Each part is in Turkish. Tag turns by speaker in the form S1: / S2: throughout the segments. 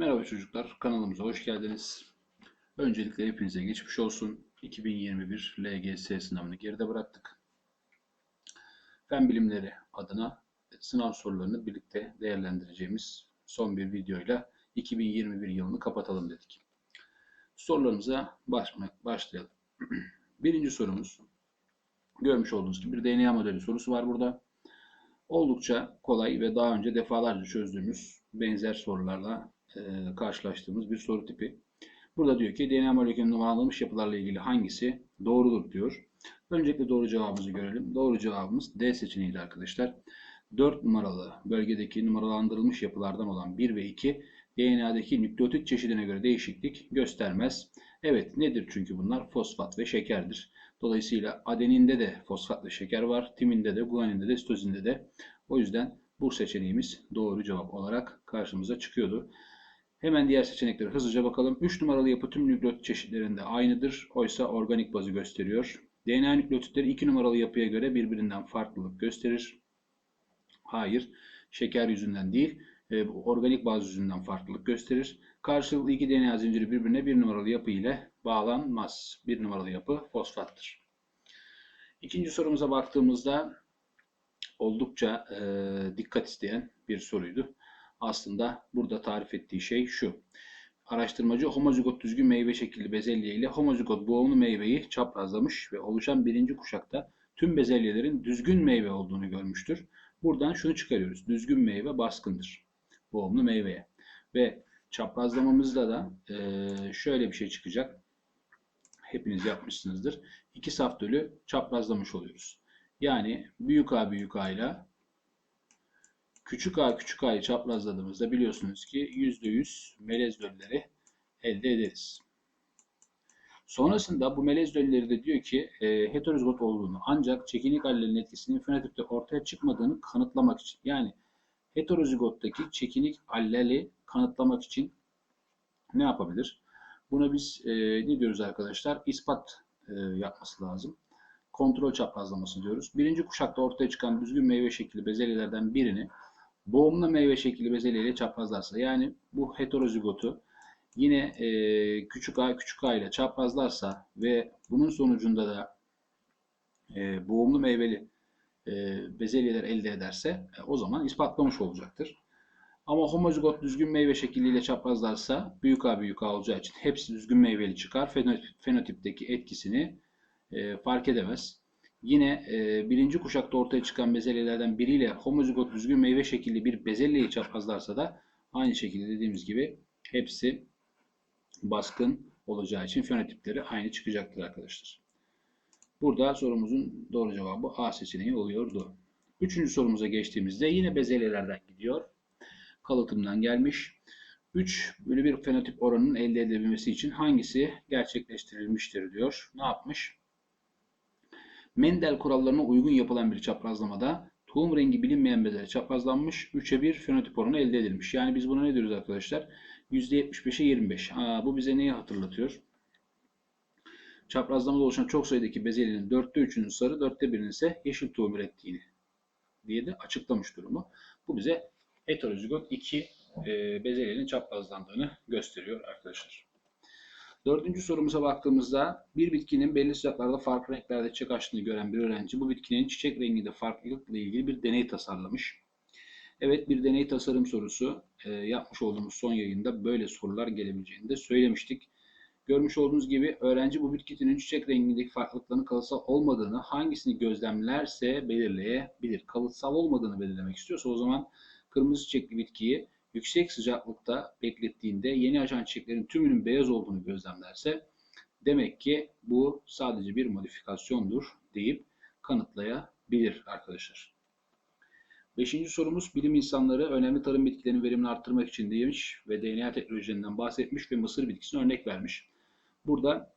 S1: Merhaba çocuklar, kanalımıza hoş geldiniz. Öncelikle hepinize geçmiş olsun. 2021 LGS sınavını geride bıraktık. Fen bilimleri adına sınav sorularını birlikte değerlendireceğimiz son bir videoyla 2021 yılını kapatalım dedik. Sorularımıza başlayalım. Birinci sorumuz, görmüş olduğunuz gibi bir DNA modeli sorusu var burada. Oldukça kolay ve daha önce defalarca çözdüğümüz benzer sorularla e, karşılaştığımız bir soru tipi. Burada diyor ki DNA molekülünün numaralanmış yapılarla ilgili hangisi doğrudur diyor. Öncelikle doğru cevabımızı görelim. Doğru cevabımız D seçeneğiydi arkadaşlar. 4 numaralı bölgedeki numaralandırılmış yapılardan olan 1 ve 2 DNA'daki nükleotit çeşidine göre değişiklik göstermez. Evet nedir çünkü bunlar? Fosfat ve şekerdir. Dolayısıyla adeninde de fosfat ve şeker var. Timinde de, guaninde de, sitozinde de. O yüzden bu seçeneğimiz doğru cevap olarak karşımıza çıkıyordu. Hemen diğer seçeneklere hızlıca bakalım. 3 numaralı yapı tüm nükleotit çeşitlerinde aynıdır. Oysa organik bazı gösteriyor. DNA nükleotitleri 2 numaralı yapıya göre birbirinden farklılık gösterir. Hayır. Şeker yüzünden değil. E, organik baz yüzünden farklılık gösterir. Karşılıklı iki DNA zinciri birbirine bir numaralı yapı ile bağlanmaz. Bir numaralı yapı fosfattır. İkinci sorumuza baktığımızda oldukça e, dikkat isteyen bir soruydu. Aslında burada tarif ettiği şey şu. Araştırmacı homozigot düzgün meyve şekilli bezelye ile homozigot boğumlu meyveyi çaprazlamış ve oluşan birinci kuşakta tüm bezelyelerin düzgün meyve olduğunu görmüştür. Buradan şunu çıkarıyoruz. Düzgün meyve baskındır. Boğumlu meyveye. Ve çaprazlamamızda da şöyle bir şey çıkacak. Hepiniz yapmışsınızdır. İki saf dölü çaprazlamış oluyoruz. Yani büyük A büyük A ile küçük a küçük a'yı çaprazladığımızda biliyorsunuz ki %100 melez dölleri elde ederiz. Sonrasında bu melez dölleri de diyor ki e, heterozigot olduğunu ancak çekinik allelin etkisinin fenotipte ortaya çıkmadığını kanıtlamak için yani heterozigottaki çekinik alleli kanıtlamak için ne yapabilir? Buna biz e, ne diyoruz arkadaşlar? İspat e, yapması lazım. Kontrol çaprazlaması diyoruz. Birinci kuşakta ortaya çıkan düzgün meyve şekli bezelyelerden birini boğumlu meyve şekli bezelyeyle çaprazlarsa yani bu heterozigotu yine e, küçük a küçük a ile çaprazlarsa ve bunun sonucunda da e, boğumlu meyveli e, bezelyeler elde ederse e, o zaman ispatlamış olacaktır. Ama homozigot düzgün meyve şekliyle çaprazlarsa büyük A büyük A olacağı için hepsi düzgün meyveli çıkar. Fenotipteki etkisini e, fark edemez. Yine e, birinci kuşakta ortaya çıkan bezelyelerden biriyle homozigot düzgün meyve şekilli bir bezelyeyi çaprazlarsa da aynı şekilde dediğimiz gibi hepsi baskın olacağı için fenotipleri aynı çıkacaktır arkadaşlar. Burada sorumuzun doğru cevabı A seçeneği oluyordu. Üçüncü sorumuza geçtiğimizde yine bezelyelerden gidiyor. Kalıtımdan gelmiş. 3 bölü 1 fenotip oranının elde edilebilmesi için hangisi gerçekleştirilmiştir diyor. Ne yapmış? Mendel kurallarına uygun yapılan bir çaprazlamada tohum rengi bilinmeyen bezelye çaprazlanmış 3'e 1 fenotip oranı elde edilmiş. Yani biz buna ne diyoruz arkadaşlar? %75'e 25. Ha, bu bize neyi hatırlatıyor? Çaprazlamada oluşan çok sayıdaki bezelyenin 4'te 3'ünün sarı, 4'te 1'inin ise yeşil tohum ürettiğini diye de açıklamış durumu. Bu bize heterozigot 2 e, çaprazlandığını gösteriyor arkadaşlar. Dördüncü sorumuza baktığımızda bir bitkinin belli sıcaklarda farklı renklerde çiçek açtığını gören bir öğrenci bu bitkinin çiçek renginde farklılıkla ilgili bir deney tasarlamış. Evet bir deney tasarım sorusu e, yapmış olduğumuz son yayında böyle sorular gelebileceğini de söylemiştik. Görmüş olduğunuz gibi öğrenci bu bitkinin çiçek rengindeki farklılıkların kalıtsal olmadığını hangisini gözlemlerse belirleyebilir. Kalıtsal olmadığını belirlemek istiyorsa o zaman kırmızı çiçekli bitkiyi yüksek sıcaklıkta beklettiğinde yeni açan çiçeklerin tümünün beyaz olduğunu gözlemlerse demek ki bu sadece bir modifikasyondur deyip kanıtlayabilir arkadaşlar. Beşinci sorumuz bilim insanları önemli tarım bitkilerinin verimini arttırmak için demiş ve DNA teknolojilerinden bahsetmiş ve mısır bitkisine örnek vermiş. Burada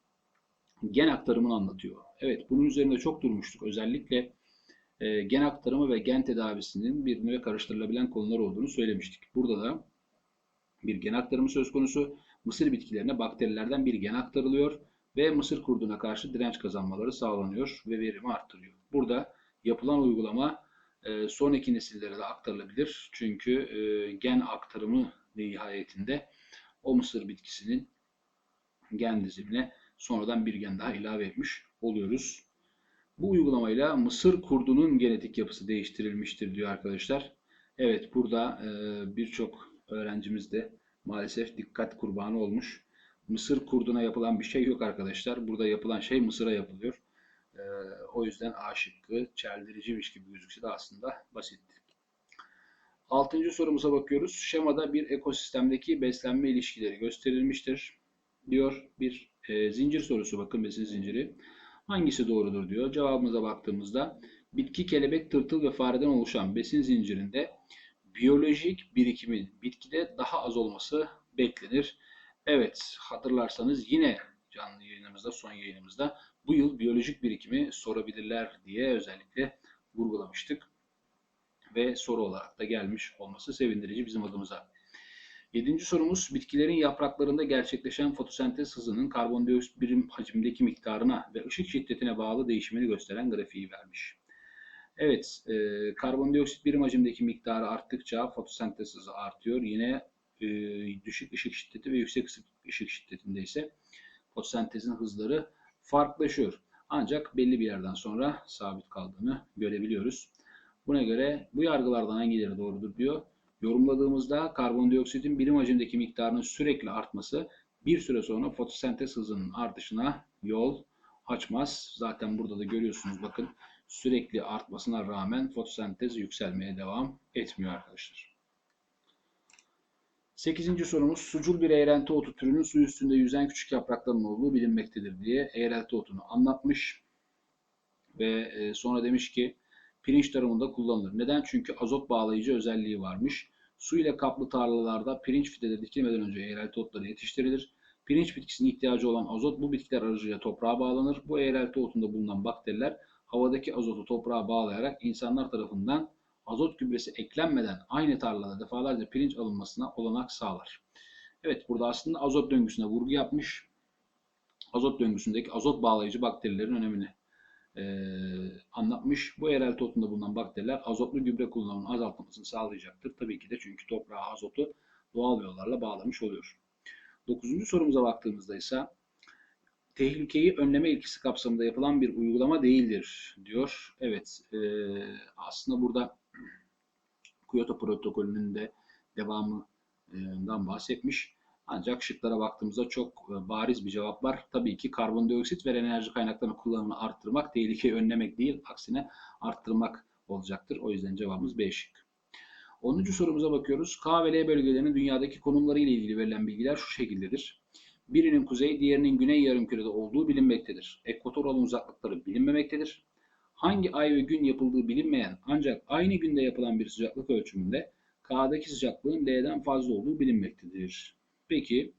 S1: gen aktarımını anlatıyor. Evet bunun üzerinde çok durmuştuk. Özellikle e, gen aktarımı ve gen tedavisinin birbirine karıştırılabilen konular olduğunu söylemiştik. Burada da bir gen aktarımı söz konusu. Mısır bitkilerine bakterilerden bir gen aktarılıyor ve mısır kurduna karşı direnç kazanmaları sağlanıyor ve verimi arttırıyor. Burada yapılan uygulama e, sonraki nesillere de aktarılabilir. Çünkü e, gen aktarımı nihayetinde o mısır bitkisinin gen dizimine sonradan bir gen daha ilave etmiş oluyoruz. Bu uygulamayla mısır kurdunun genetik yapısı değiştirilmiştir diyor arkadaşlar. Evet burada e, birçok öğrencimiz de maalesef dikkat kurbanı olmuş. Mısır kurduna yapılan bir şey yok arkadaşlar. Burada yapılan şey mısıra yapılıyor. E, o yüzden A şıkkı çeldiriciymiş gibi gözükse de aslında basitti. Altıncı sorumuza bakıyoruz. Şemada bir ekosistemdeki beslenme ilişkileri gösterilmiştir. Diyor bir e, zincir sorusu bakın besin zinciri. Hangisi doğrudur diyor. Cevabımıza baktığımızda bitki, kelebek, tırtıl ve fareden oluşan besin zincirinde biyolojik birikimin bitkide daha az olması beklenir. Evet hatırlarsanız yine canlı yayınımızda son yayınımızda bu yıl biyolojik birikimi sorabilirler diye özellikle vurgulamıştık. Ve soru olarak da gelmiş olması sevindirici bizim adımıza. Yedinci sorumuz bitkilerin yapraklarında gerçekleşen fotosentez hızının karbondioksit birim hacimdeki miktarına ve ışık şiddetine bağlı değişimini gösteren grafiği vermiş. Evet, e, karbondioksit birim hacimdeki miktarı arttıkça fotosentez hızı artıyor. Yine e, düşük ışık şiddeti ve yüksek ışık şiddetinde ise fotosentezin hızları farklılaşıyor. Ancak belli bir yerden sonra sabit kaldığını görebiliyoruz. Buna göre bu yargılardan hangileri doğrudur diyor. Yorumladığımızda karbondioksitin birim hacimdeki miktarının sürekli artması bir süre sonra fotosentez hızının artışına yol açmaz. Zaten burada da görüyorsunuz bakın sürekli artmasına rağmen fotosentez yükselmeye devam etmiyor arkadaşlar. Sekizinci sorumuz sucul bir eğrelti otu türünün su üstünde yüzen küçük yaprakların olduğu bilinmektedir diye eğrelti otunu anlatmış. Ve e, sonra demiş ki pirinç tarımında kullanılır. Neden? Çünkü azot bağlayıcı özelliği varmış. Su ile kaplı tarlalarda pirinç fideleri dikilmeden önce eğrelti otları yetiştirilir. Pirinç bitkisinin ihtiyacı olan azot bu bitkiler aracılığıyla toprağa bağlanır. Bu eğrelti otunda bulunan bakteriler havadaki azotu toprağa bağlayarak insanlar tarafından azot gübresi eklenmeden aynı tarlada defalarca pirinç alınmasına olanak sağlar. Evet burada aslında azot döngüsüne vurgu yapmış. Azot döngüsündeki azot bağlayıcı bakterilerin önemini e, anlatmış. Bu eğrelti otunda bulunan bakteriler azotlu gübre kullanımının azaltılmasını sağlayacaktır. Tabii ki de çünkü toprağa azotu doğal yollarla bağlamış oluyor. Dokuzuncu sorumuza baktığımızda ise tehlikeyi önleme ilkesi kapsamında yapılan bir uygulama değildir diyor. Evet e, aslında burada Kyoto protokolünün de devamından bahsetmiş. Ancak şıklara baktığımızda çok e, bariz bir cevap var. Tabii ki karbondioksit ve enerji kaynaklarının kullanımını arttırmak, tehlikeyi önlemek değil, aksine arttırmak olacaktır. O yüzden cevabımız B şık. 10. sorumuza bakıyoruz. K ve L bölgelerinin dünyadaki konumları ile ilgili verilen bilgiler şu şekildedir. Birinin kuzey, diğerinin güney yarımkürede olduğu bilinmektedir. Ekvatoral uzaklıkları bilinmemektedir. Hangi ay ve gün yapıldığı bilinmeyen ancak aynı günde yapılan bir sıcaklık ölçümünde K'daki sıcaklığın L'den fazla olduğu bilinmektedir. Peki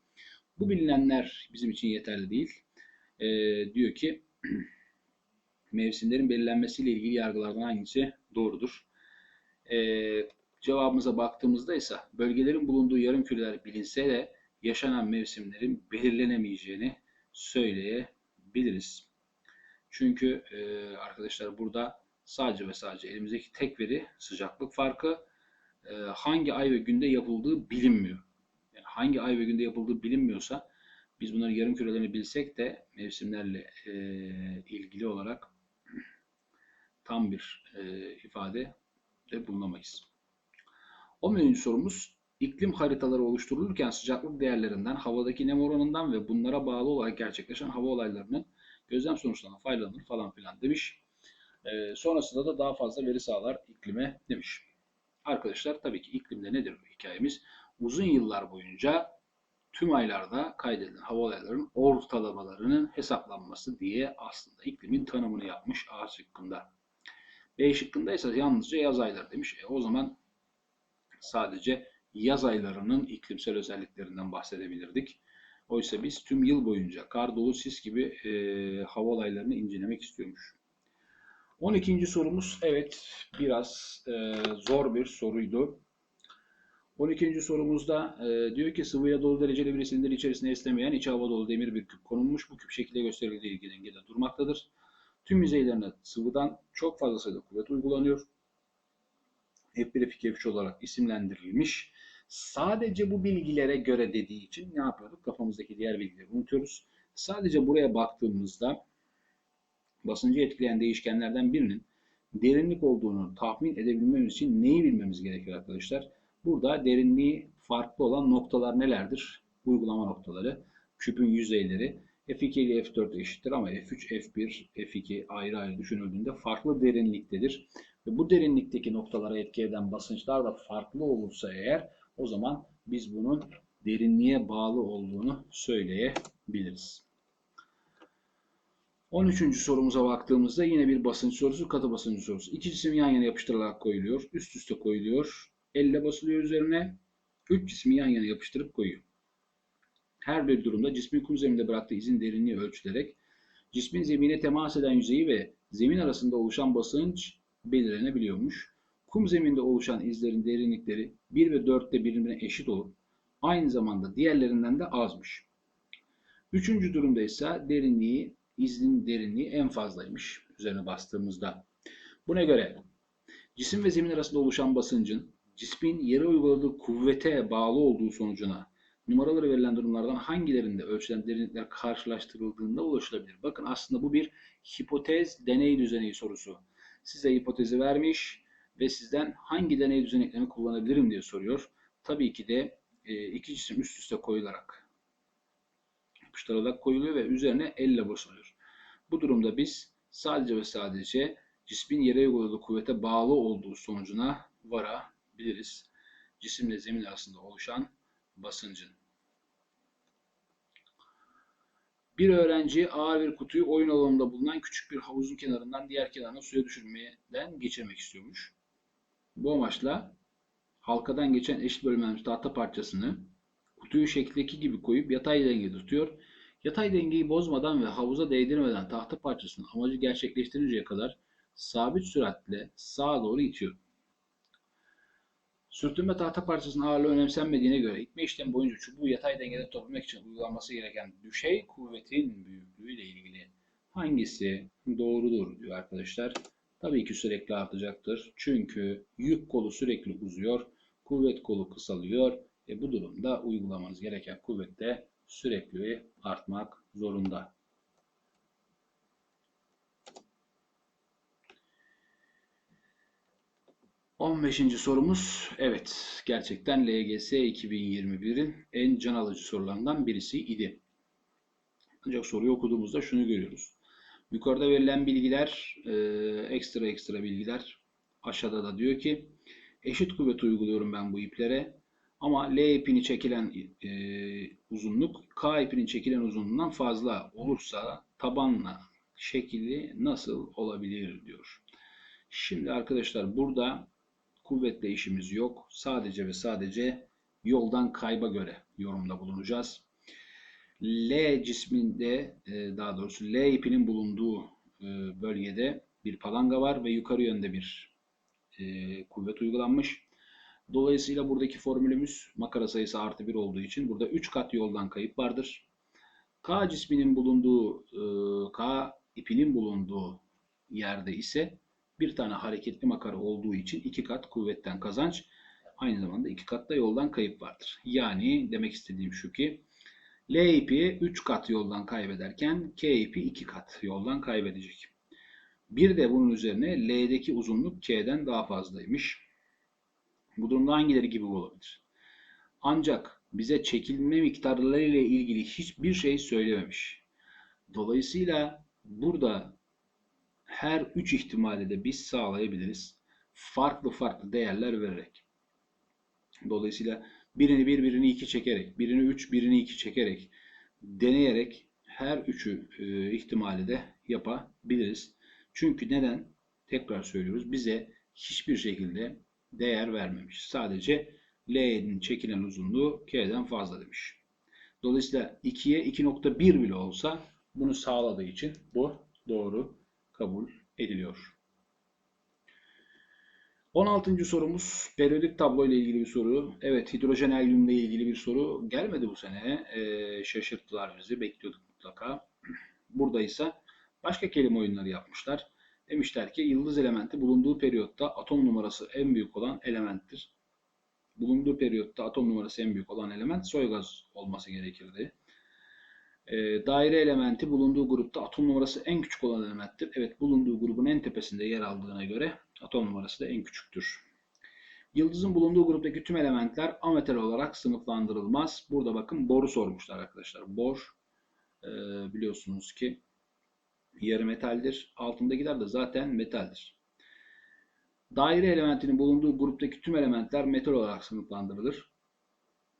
S1: bu bilinenler bizim için yeterli değil. Ee, diyor ki mevsimlerin belirlenmesiyle ilgili yargılardan hangisi doğrudur? Ee, cevabımıza baktığımızda ise bölgelerin bulunduğu yarım küreler bilinse de yaşanan mevsimlerin belirlenemeyeceğini söyleyebiliriz. Çünkü e, arkadaşlar burada sadece ve sadece elimizdeki tek veri sıcaklık farkı e, hangi ay ve günde yapıldığı bilinmiyor. Hangi ay ve günde yapıldığı bilinmiyorsa biz bunları yarım kürelerini bilsek de mevsimlerle e, ilgili olarak tam bir e, ifade de bulunamayız. 11. sorumuz iklim haritaları oluşturulurken sıcaklık değerlerinden, havadaki nem oranından ve bunlara bağlı olarak gerçekleşen hava olaylarının gözlem sonuçlarına faydalanır falan filan demiş. E, sonrasında da daha fazla veri sağlar iklime demiş. Arkadaşlar tabii ki iklimde nedir bu hikayemiz? Uzun yıllar boyunca tüm aylarda kaydedilen hava olaylarının ortalamalarının hesaplanması diye aslında iklimin tanımını yapmış A şıkkında. B şıkkında ise yalnızca yaz ayları demiş. E, o zaman sadece yaz aylarının iklimsel özelliklerinden bahsedebilirdik. Oysa biz tüm yıl boyunca kar, dolu, sis gibi e, hava olaylarını incelemek istiyormuş. 12. sorumuz evet biraz e, zor bir soruydu. 12. sorumuzda e, diyor ki sıvıya dolu dereceli bir silindir içerisinde esnemeyen içi hava dolu demir bir küp konulmuş. Bu küp şekilde gösterildiği ilgili dengede durmaktadır. Tüm yüzeylerine sıvıdan çok fazla sayıda kuvvet uygulanıyor. F1 F2 F3 olarak isimlendirilmiş. Sadece bu bilgilere göre dediği için ne yapıyorduk? Kafamızdaki diğer bilgileri unutuyoruz. Sadece buraya baktığımızda basıncı etkileyen değişkenlerden birinin derinlik olduğunu tahmin edebilmemiz için neyi bilmemiz gerekiyor arkadaşlar? Burada derinliği farklı olan noktalar nelerdir? Uygulama noktaları, küpün yüzeyleri. F2 ile F4 eşittir ama F3, F1, F2 ayrı ayrı düşünüldüğünde farklı derinliktedir. Ve bu derinlikteki noktalara etki eden basınçlar da farklı olursa eğer o zaman biz bunun derinliğe bağlı olduğunu söyleyebiliriz. 13. sorumuza baktığımızda yine bir basınç sorusu, katı basıncı sorusu. İki cisim yan yana yapıştırılarak koyuluyor, üst üste koyuluyor, elle basılıyor üzerine, üç cismi yan yana yapıştırıp koyuyor. Her bir durumda cismin kum zeminde bıraktığı izin derinliği ölçülerek cismin zemine temas eden yüzeyi ve zemin arasında oluşan basınç belirlenebiliyormuş. Kum zeminde oluşan izlerin derinlikleri 1 ve 4'te birbirine eşit olup aynı zamanda diğerlerinden de azmış. Üçüncü durumda ise derinliği, izin derinliği en fazlaymış üzerine bastığımızda. Buna göre cisim ve zemin arasında oluşan basıncın cismin yere uyguladığı kuvvete bağlı olduğu sonucuna numaraları verilen durumlardan hangilerinde ölçülen derinlikler karşılaştırıldığında ulaşılabilir? Bakın aslında bu bir hipotez deney düzeneği sorusu. Size hipotezi vermiş ve sizden hangi deney düzeneklerini kullanabilirim diye soruyor. Tabii ki de e, iki cisim üst üste koyularak yapıştırılarak koyuluyor ve üzerine elle basılıyor. Bu durumda biz sadece ve sadece cismin yere uyguladığı kuvvete bağlı olduğu sonucuna varabiliriz. Cisimle zemin arasında oluşan basıncın. Bir öğrenci ağır bir kutuyu oyun alanında bulunan küçük bir havuzun kenarından diğer kenarına suya düşürmeden geçirmek istiyormuş. Bu amaçla halkadan geçen eşit bölümlenmiş tahta parçasını kutuyu şekildeki gibi koyup yatay denge tutuyor. Yatay dengeyi bozmadan ve havuza değdirmeden tahta parçasının amacı gerçekleştirinceye kadar sabit süratle sağa doğru itiyor. Sürtünme tahta parçasının ağırlığı önemsenmediğine göre itme işlemi boyunca çubuğu yatay dengede tutabilmek için uygulanması gereken düşey kuvvetin büyüklüğü ile ilgili hangisi doğrudur diyor arkadaşlar. Tabii ki sürekli artacaktır. Çünkü yük kolu sürekli uzuyor, kuvvet kolu kısalıyor. E bu durumda uygulamanız gereken kuvvet de sürekli artmak zorunda. 15. sorumuz evet gerçekten LGS 2021'in en can alıcı sorularından birisi idi. Ancak soruyu okuduğumuzda şunu görüyoruz. Yukarıda verilen bilgiler e, ekstra ekstra bilgiler aşağıda da diyor ki eşit kuvvet uyguluyorum ben bu iplere ama L ipini çekilen e, uzunluk K ipinin çekilen uzunluğundan fazla olursa tabanla şekli nasıl olabilir diyor. Şimdi arkadaşlar burada kuvvetle işimiz yok. Sadece ve sadece yoldan kayba göre yorumda bulunacağız. L cisminde e, daha doğrusu L ipinin bulunduğu e, bölgede bir palanga var ve yukarı yönde bir e, kuvvet uygulanmış. Dolayısıyla buradaki formülümüz makara sayısı artı 1 olduğu için burada 3 kat yoldan kayıp vardır. K cisminin bulunduğu, K ipinin bulunduğu yerde ise bir tane hareketli makara olduğu için iki kat kuvvetten kazanç aynı zamanda iki kat da yoldan kayıp vardır. Yani demek istediğim şu ki L ipi 3 kat yoldan kaybederken K ipi 2 kat yoldan kaybedecek. Bir de bunun üzerine L'deki uzunluk K'den daha fazlaymış. Bu durumda hangileri gibi olabilir? Ancak bize çekilme miktarları ile ilgili hiçbir şey söylememiş. Dolayısıyla burada her üç ihtimali de biz sağlayabiliriz. Farklı farklı değerler vererek. Dolayısıyla birini bir, birini iki çekerek, birini üç, birini iki çekerek, deneyerek her üçü e, ihtimali de yapabiliriz. Çünkü neden? Tekrar söylüyoruz. Bize hiçbir şekilde değer vermemiş. Sadece L'nin çekilen uzunluğu K'den fazla demiş. Dolayısıyla 2'ye 2.1 bile olsa bunu sağladığı için bu doğru kabul ediliyor. 16. sorumuz periyodik tablo ile ilgili bir soru. Evet hidrojen helyum ile ilgili bir soru gelmedi bu sene. Ee, şaşırttılar bizi. Bekliyorduk mutlaka. Burada ise başka kelime oyunları yapmışlar. Demişler ki yıldız elementi bulunduğu periyotta atom numarası en büyük olan elementtir. bulunduğu periyotta atom numarası en büyük olan element soy gaz olması gerekirdi. E, daire elementi bulunduğu grupta atom numarası en küçük olan elementtir. Evet bulunduğu grubun en tepesinde yer aldığına göre atom numarası da en küçüktür. Yıldızın bulunduğu gruptaki tüm elementler ametal olarak sınıflandırılmaz. Burada bakın boru sormuşlar arkadaşlar. Bor e, biliyorsunuz ki yarı metaldir. Altındakiler de zaten metaldir. Daire elementinin bulunduğu gruptaki tüm elementler metal olarak sınıflandırılır.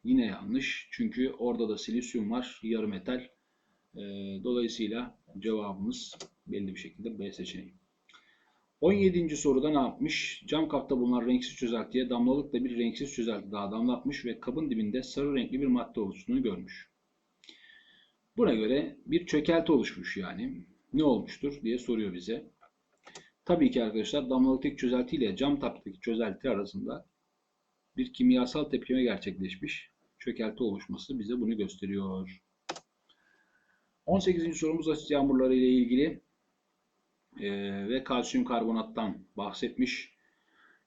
S1: Yine yanlış. Çünkü orada da silisyum var. Yarı metal. E, dolayısıyla cevabımız belli bir şekilde B seçeneği. 17. soruda ne yapmış? Cam kapta bulunan renksiz çözeltiye damlalıkla bir renksiz çözelti daha damlatmış ve kabın dibinde sarı renkli bir madde oluştuğunu görmüş. Buna göre bir çökelti oluşmuş yani. Ne olmuştur diye soruyor bize. Tabii ki arkadaşlar damlalıktaki çözelti ile cam taptaki çözelti arasında bir kimyasal tepkime gerçekleşmiş. Çökelti oluşması bize bunu gösteriyor. 18. sorumuz asit yağmurları ile ilgili e, ve kalsiyum karbonattan bahsetmiş.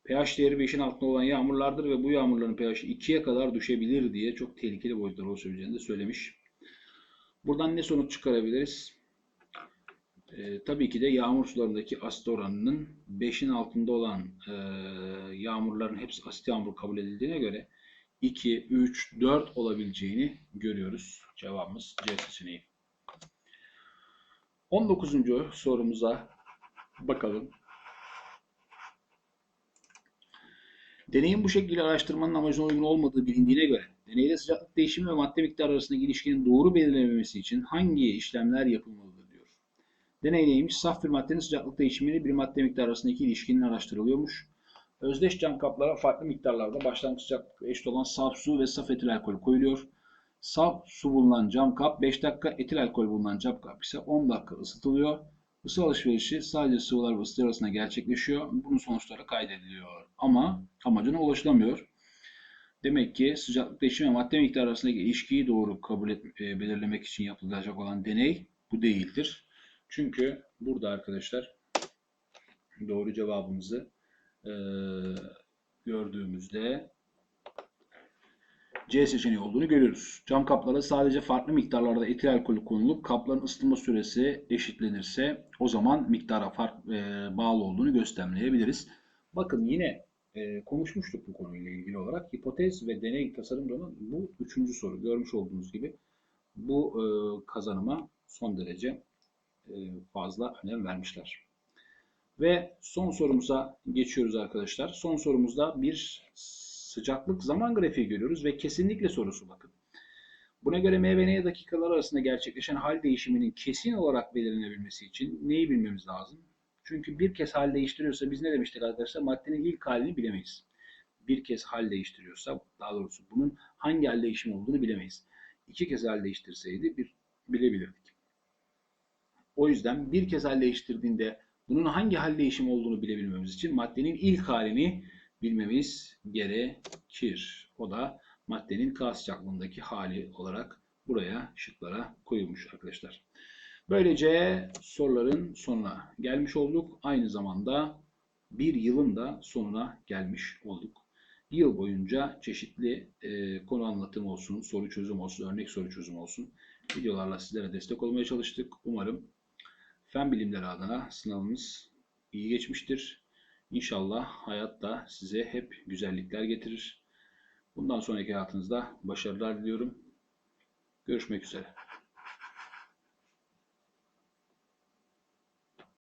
S1: pH değeri 5'in altında olan yağmurlardır ve bu yağmurların pH'i 2'ye kadar düşebilir diye çok tehlikeli boyutlar olabileceğini de söylemiş. Buradan ne sonuç çıkarabiliriz? E, tabii ki de yağmur sularındaki asit oranının 5'in altında olan e, yağmurların hepsi asit yağmur kabul edildiğine göre 2, 3, 4 olabileceğini görüyoruz. Cevabımız C seçeneği. 19. sorumuza bakalım. Deneyin bu şekilde araştırmanın amacına uygun olmadığı bilindiğine göre deneyde sıcaklık değişimi ve madde miktarı arasındaki ilişkinin doğru belirlenmesi için hangi işlemler yapılmalıdır diyor. Deney neymiş? Saf bir maddenin sıcaklık değişimini bir madde miktarı arasındaki ilişkinin araştırılıyormuş. Özdeş cam kaplara farklı miktarlarda başlangıç sıcaklık eşit olan saf su ve saf etil alkol koyuluyor. Saf su bulunan cam kap 5 dakika, etil alkol bulunan cam kap ise 10 dakika ısıtılıyor. Isı alışverişi sadece sıvılar ve ısıtı arasında gerçekleşiyor. Bunun sonuçları kaydediliyor. Ama amacına ulaşılamıyor. Demek ki sıcaklık değişimi ve madde miktarı arasındaki ilişkiyi doğru kabul et, e, belirlemek için yapılacak olan deney bu değildir. Çünkü burada arkadaşlar doğru cevabımızı e, gördüğümüzde C seçeneği olduğunu görüyoruz. Cam kaplara sadece farklı miktarlarda etil alkolü konulup kapların ısıtma süresi eşitlenirse o zaman miktara fark e, bağlı olduğunu göstermeyebiliriz. Bakın yine e, konuşmuştuk bu konuyla ilgili olarak. Hipotez ve deney tasarımının bu üçüncü soru. Görmüş olduğunuz gibi bu e, kazanıma son derece e, fazla önem vermişler. Ve son sorumuza geçiyoruz arkadaşlar. Son sorumuzda bir sıcaklık zaman grafiği görüyoruz ve kesinlikle sorusu bakın. Buna göre M ve N dakikalar arasında gerçekleşen hal değişiminin kesin olarak belirlenebilmesi için neyi bilmemiz lazım? Çünkü bir kez hal değiştiriyorsa biz ne demiştik arkadaşlar? Maddenin ilk halini bilemeyiz. Bir kez hal değiştiriyorsa daha doğrusu bunun hangi hal değişimi olduğunu bilemeyiz. İki kez hal değiştirseydi bir bilebilirdik. O yüzden bir kez hal değiştirdiğinde bunun hangi hal değişimi olduğunu bilebilmemiz için maddenin ilk halini bilmemiz gerekir. O da maddenin K sıcaklığındaki hali olarak buraya şıklara koyulmuş arkadaşlar. Böylece soruların sonuna gelmiş olduk. Aynı zamanda bir yılın da sonuna gelmiş olduk. Yıl boyunca çeşitli e, konu anlatım olsun, soru çözüm olsun, örnek soru çözüm olsun videolarla sizlere destek olmaya çalıştık. Umarım fen bilimleri adına sınavımız iyi geçmiştir. İnşallah hayat da size hep güzellikler getirir. Bundan sonraki hayatınızda başarılar diliyorum. Görüşmek üzere.